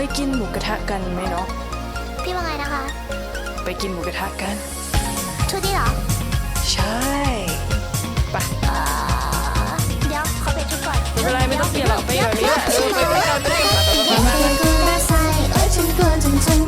ไปกินหมูกระทะกันไหมเนาะพี่ว่าไงนะคะไปกินหมูกระทะกัน ชุดนี้เหรอใช่ไปเอ่อเดี๋ยวขอเปลี่ยนชุดก่อนไม่เป็นไรไม่ต้องเปลี่ยนหรอกไปแบบนี้แหละเออไปด้วยกันไปด้วยกันไปไปไปไปกลัวใส่เอ้ยฉันกลัวจนทน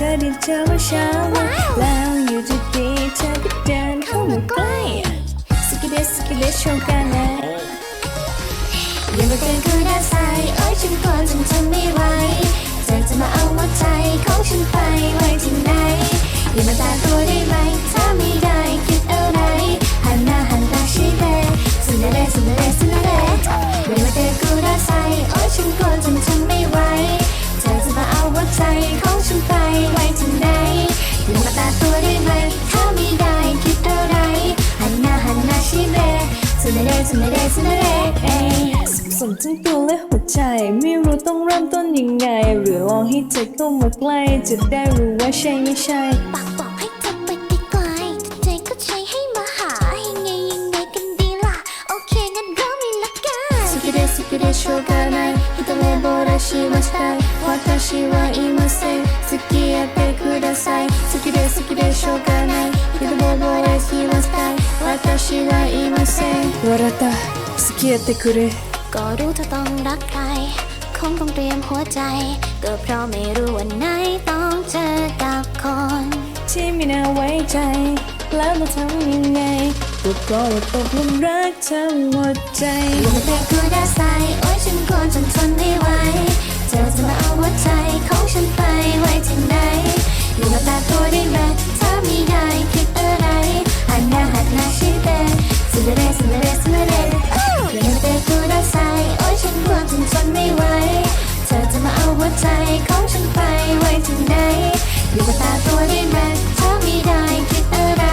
ๆก็คือเธอที่เจอเมื่อเช้าแล้วอยู่ดีๆเธอก็เดินเข้ามาใกล้สกิเดสสกิเดสโชว์กันเลยยังไม่เกินคือด้านซ้าย สุนเดสุนเดสุนเด สนทั้งตัวและหัวใจ ไม่รู้ต้องเริ่มต้นยังไง หรือลองให้เธอเข้ามาใกล้ จะได้รู้ว่าใช่ไม่ใช่ ปากบอกให้เธอไปดีกว่าแต่ใจก็ใช้ให้มาหายังไงยังไงกันดีล่ะ โอเคงั้นเริ่มเลยละกัน好きで好きでしょうがない一目ぼれしました私はいません付き合ってください 好きで好きでしょうがない一目ぼれしました私はいません วรตาสเกียってくれ ก็รู้เธอต้องรักใคร คงต้องเตรียมหัวใจ ก็เพราะไม่รู้วันไหนต้องเจอกับคน ที่ไม่น่าไว้ใจ แล้วเราทำยังไงก็เพราะว่าตกหลุมรักเธอหมดใจ ยังไม่เป็นคือด้านซ้ายโอ้ยฉันกลัวจนทนไม่ไหวเธอจะมาเอาหัวใจ ใจของฉันไปไว้ที่ไหนอย่ามาตาตัวได้ไหมถ้าไม่ได้คิดอะไร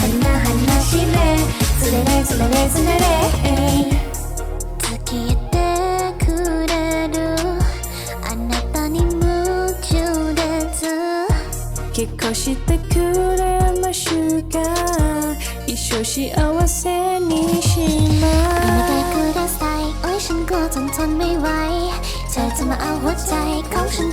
หันหน้าหันหน้าชี้เบสุดเลยสุดเลยสุดเลย 付き合ってくれるあなたに夢中です結構してくれましゅか一生幸せにしま ไม่ได้คือด้านซ้ายโอ้ยฉันกลัวจนทนไม่ไหว เธอจะมาเ